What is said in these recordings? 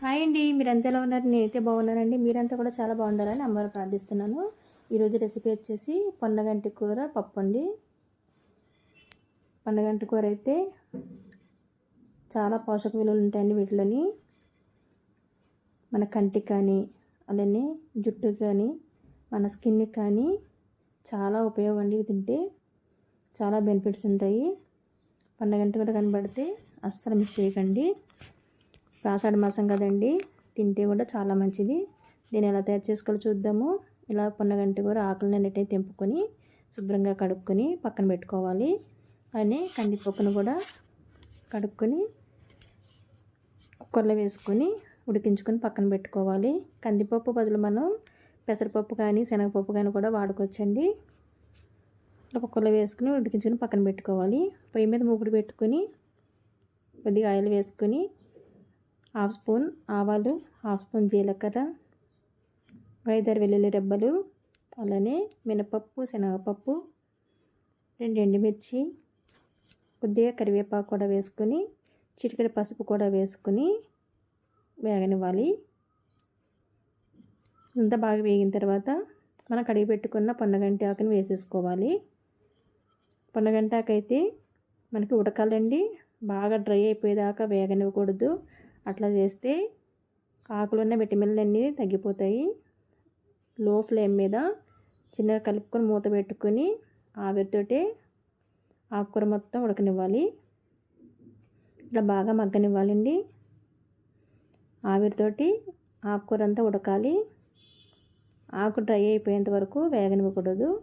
Hi అండి. మీరు ఎంత ఎలా ఉన్నారు? నేనైతే బాగున్నానండి. మీరంతా కూడా చాలా బాగుండాలని అమ్మవారు ప్రార్థిస్తున్నాను. ఈరోజు రెసిపీ వచ్చేసి పొన్నగంటి కూర పప్పు అండి పొన్నగంటి కూర అయితే చాలా పోషక విలువలు ఉంటాయండి వీటిలోని. మన కంటికి కానీ అలానే జుట్టుకి కానీ మన స్కిన్కి కానీ చాలా ఉపయోగం అండి. ఇవి తింటే చాలా బెనిఫిట్స్ ఉంటాయి. పండగంట కూడా కనబడితే అస్సలు మిస్ చేయకండి. ఆషాఢ మాసం కదండి. తింటే కూడా చాలా మంచిది. దీన్ని ఎలా తయారు చేసుకోవాలో చూద్దాము. ఇలా పొన్నగంటి కూర ఆకులు అన్నిటిని తెంపుకొని శుభ్రంగా కడుక్కొని పక్కన పెట్టుకోవాలి. అలానే కందిపప్పును కూడా కడుక్కొని కుక్కర్లో వేసుకొని ఉడికించుకొని పక్కన పెట్టుకోవాలి. కందిపప్పు బదులు మనం పెసరపప్పు కానీ శనగపప్పు కానీ కూడా వాడుకోవచ్చండి. కుక్కర్లో వేసుకుని ఉడికించుకొని పక్కన పెట్టుకోవాలి. పొయ్యి మీద మూకుడు పెట్టుకొని కొద్దిగా ఆయిల్ వేసుకొని హాఫ్ స్పూన్ ఆవాలు హాఫ్ స్పూన్ జీలకర్ర ఐదారు వెల్లుల్లి రెబ్బలు అలానే మినపప్పు శనగపప్పు రెండు ఎండుమిర్చి కొద్దిగా కరివేపాకు కూడా వేసుకొని చిటికెడ పసుపు కూడా వేసుకొని వేగనివ్వాలి. ఇంత బాగా వేగిన తర్వాత మనం కడిగి పెట్టుకున్న పొన్నగంటి ఆకుని వేసేసుకోవాలి. పొన్నగంటాకైతే మనకి ఉడకాలండి. బాగా డ్రై అయిపోయేదాకా వేగనివ్వకూడదు. అట్లా చేస్తే ఆకులు ఉన్న విటమిన్లు అన్నీ తగ్గిపోతాయి. లో ఫ్లేమ్ మీద చిన్నగా కలుపుకొని మూత పెట్టుకొని ఆవిరితోటే ఆకుకూర మొత్తం ఉడకనివ్వాలి. ఇట్లా బాగా మగ్గనివ్వాలండి. ఆవిరితోటి ఆకుకూర అంతా ఉడకాలి. ఆకు డ్రై అయిపోయేంత వరకు వేగనివ్వకూడదు.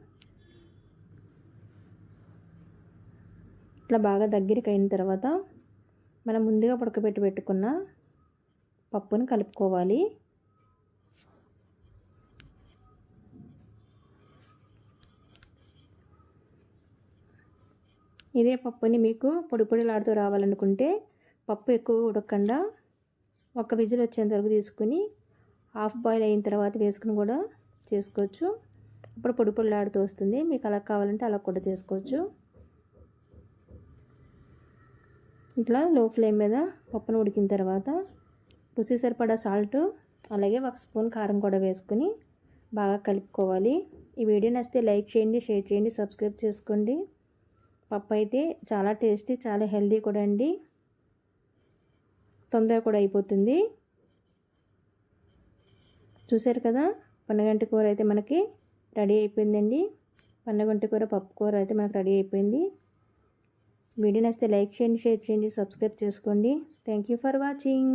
ఇట్లా బాగా దగ్గరికి అయిన తర్వాత మనం ముందుగా ఉడకబెట్టి పెట్టుకున్న పప్పును కలుపుకోవాలి. ఇదే పప్పుని మీకు పొడి పొడిలాడుతూ రావాలనుకుంటే పప్పు ఎక్కువ ఉడకకుండా ఒక విజిల్ వచ్చేంత వరకు తీసుకుని హాఫ్ బాయిల్ అయిన తర్వాత వేసుకుని కూడా చేసుకోవచ్చు. అప్పుడు పొడి పొడిలాడుతూ వస్తుంది. మీకు అలా కావాలంటే అలా కూడా చేసుకోవచ్చు. ఇట్లా లో ఫ్లేమ్ మీద పప్పును ఉడికిన తర్వాత రుచి సరిపడా సాల్ట్ అలాగే ఒక స్పూన్ కారం కూడా వేసుకుని బాగా కలుపుకోవాలి. ఈ వీడియో నచ్చితే లైక్ చేయండి షేర్ చేయండి సబ్స్క్రైబ్ చేసుకోండి. పప్పు అయితే చాలా టేస్టీ చాలా హెల్దీ కూడా అండి. తొందరగా కూడా అయిపోతుంది. చూశారు కదా పన్నగంటి కూర అయితే మనకి రెడీ అయిపోయిందండి. పన్నగంటి కూర పప్పు కూర అయితే మనకు రెడీ అయిపోయింది. వీడియో నచ్చితే లైక్ చేయండి షేర్ చేయండి సబ్స్క్రైబ్ చేసుకోండి. Thank you for watching